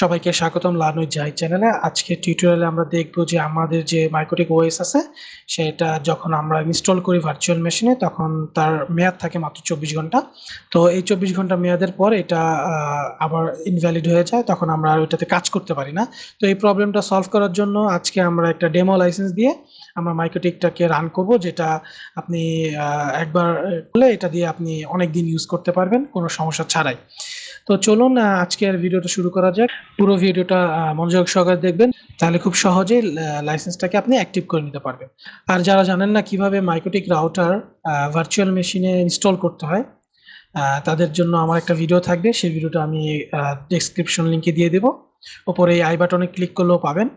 সবাইকে স্বাগতম লানুই জাই চ্যানেলে। আজকে টিউটোরিয়ালে আমরা দেখব যে আমাদের যে মাইক্রোটিক ওএস আছে, সেটা যখন আমরা ইনস্টল করি ভার্চুয়াল মেশিনে তখন তার মেয়াদ থাকে মাত্র চব্বিশ ঘণ্টা। তো এই চব্বিশ ঘণ্টা মেয়াদের পর এটা আবার ইনভ্যালিড হয়ে যায়, তখন আমরা ওইটাতে কাজ করতে পারি না। তো এই প্রবলেমটা সলভ করার জন্য আজকে আমরা একটা ডেমো লাইসেন্স দিয়ে আমরা মাইক্রোটিকটাকে রান করব, যেটা আপনি একবার করলে এটা দিয়ে আপনি অনেক দিন ইউজ করতে পারবেন, কোনো সমস্যা ছাড়াই। তো চলুন আজকের ভিডিওটা শুরু করা যাক। পুরো ভিডিওটা মনোযোগ সহকারে দেখবেন, তাহলে খুব সহজেই লাইসেন্সটাকে আপনি অ্যাক্টিভ করে নিতে পারবেন। আর যারা জানেন না কীভাবে মাইক্রোটিক রাউটার ভার্চুয়াল মেশিনে ইনস্টল করতে হয় তাদের জন্য আমার একটা ভিডিও থাকবে, সেই ভিডিওটা আমি ডেসক্রিপশন লিংকে দিয়ে দেবো। ওপরে আই বাটনে ক্লিক করলেও পাবেন।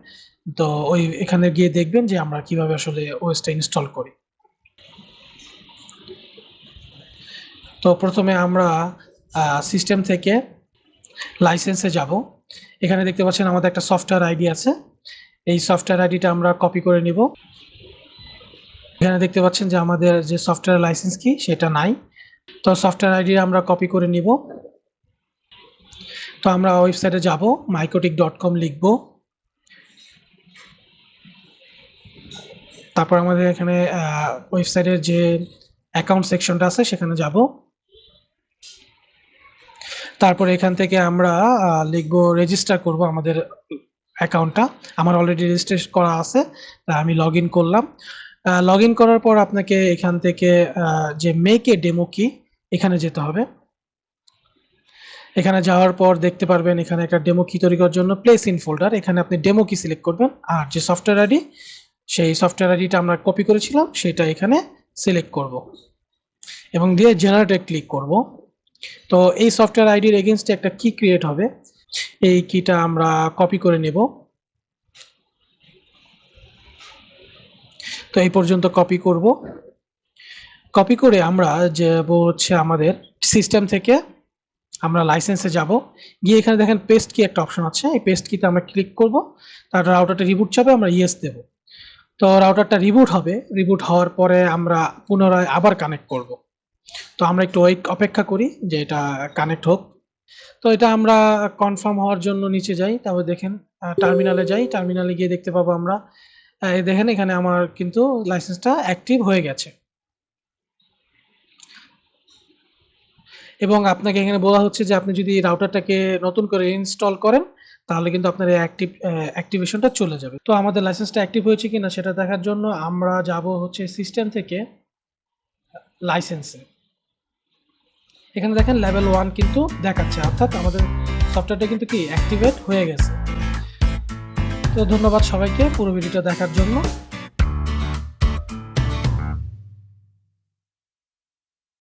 তো ওই এখানে গিয়ে দেখবেন যে আমরা কীভাবে আসলে ওএসটা ইনস্টল করি। তো প্রথমে আমরা সিস্টেম থেকে লাইসেন্সে যাব। এখানে দেখতে পাচ্ছেন আমাদের একটা সফটওয়্যার আইডি আছে। এই সফটওয়্যার আইডিটা আমরা কপি করে নিব। এখানে দেখতে পাচ্ছেন যে আমাদের যে সফটওয়্যার লাইসেন্স কি, সেটা নাই। তো সফটওয়্যার আইডি আমরা কপি করে নিব। তো আমরা ওয়েবসাইটে যাব মাইক্রোটিক ডট কম লিখব। তারপর আমাদের এখানে ওয়েবসাইটের যে অ্যাকাউন্ট সেকশনটা আছে, সেখানে যাব। তারপর এখান থেকে আমরা লিখব রেজিস্টার করব আমাদের অ্যাকাউন্টটা আমার অলরেডি রেজিস্ট্রেশন করা আছে আমি লগ করলাম। লগ করার পর আপনাকে এখান থেকে যে মেকে ডেমো কি এখানে যেতে হবে। এখানে যাওয়ার পর দেখতে পারবেন এখানে একটা ডেমো কি তৈরি করার জন্য প্লেস ইন ফোল্ডার এখানে আপনি ডেমো কি সিলেক্ট করবেন। আর যে সফটওয়্যার আইডি সেই সফটওয়্যার আইডিটা আমরা কপি করেছিলাম, সেটা এখানে সিলেক্ট করব। এবং দিয়ে জেনারেটে ক্লিক করব। তো এই সফটওয়্যার আইডির এগেনস্টে একটা কি ক্রিয়েট হবে। এই কিটা আমরা কপি করে নেব। তো এই পর্যন্ত কপি করব। কপি করে আমরা যে হচ্ছে আমাদের সিস্টেম থেকে। আমরা লাইসেন্সে যাব। গিয়ে এখানে দেখেন পেস্ট কি একটা অপশন আছে। এই পেস্ট কিতে আমরা ক্লিক করব। তার রাউটারটা রিবুট চাবে আমরা ইয়েস দেব। তো রাউটারটা রিবুট হবে। রিবুট হওয়ার পরে আমরা পুনরায় আবার কানেক্ট করব। তো আমরা একটু অপেক্ষা করি যে এটা কানেক্ট হোক। তো এটা আমরা কনফার্ম হওয়ার জন্য নিচে যাই, তারপর দেখেন টার্মিনালে যাই। টার্মিনালে গিয়ে দেখতে পাবো আমরা দেখেন এখানে আমার কিন্তু লাইসেন্সটা অ্যাক্টিভ হয়ে গেছে। এবং আপনাকে এখানে বলা হচ্ছে যে আপনি যদি রাউটারটাকে নতুন করে ইনস্টল করেন তাহলে কিন্তু আপনার এই অ্যাক্টিভ অ্যাক্টিভেশনটা চলে যাবে। তো আমাদের লাইসেন্সটা অ্যাক্টিভ হয়েছে কিনা সেটা দেখার জন্য আমরা যাব হচ্ছে সিস্টেম থেকে লাইসেন্সে এখানে দেখেন লেভেল ওয়ান কিন্তু দেখাচ্ছে, অর্থাৎ আমাদের সফটওয়্যারটা কিন্তু কি অ্যাক্টিভেট হয়ে গেছে। তো ধন্যবাদ সবাইকে পুরো ভিডিওটা দেখার জন্য।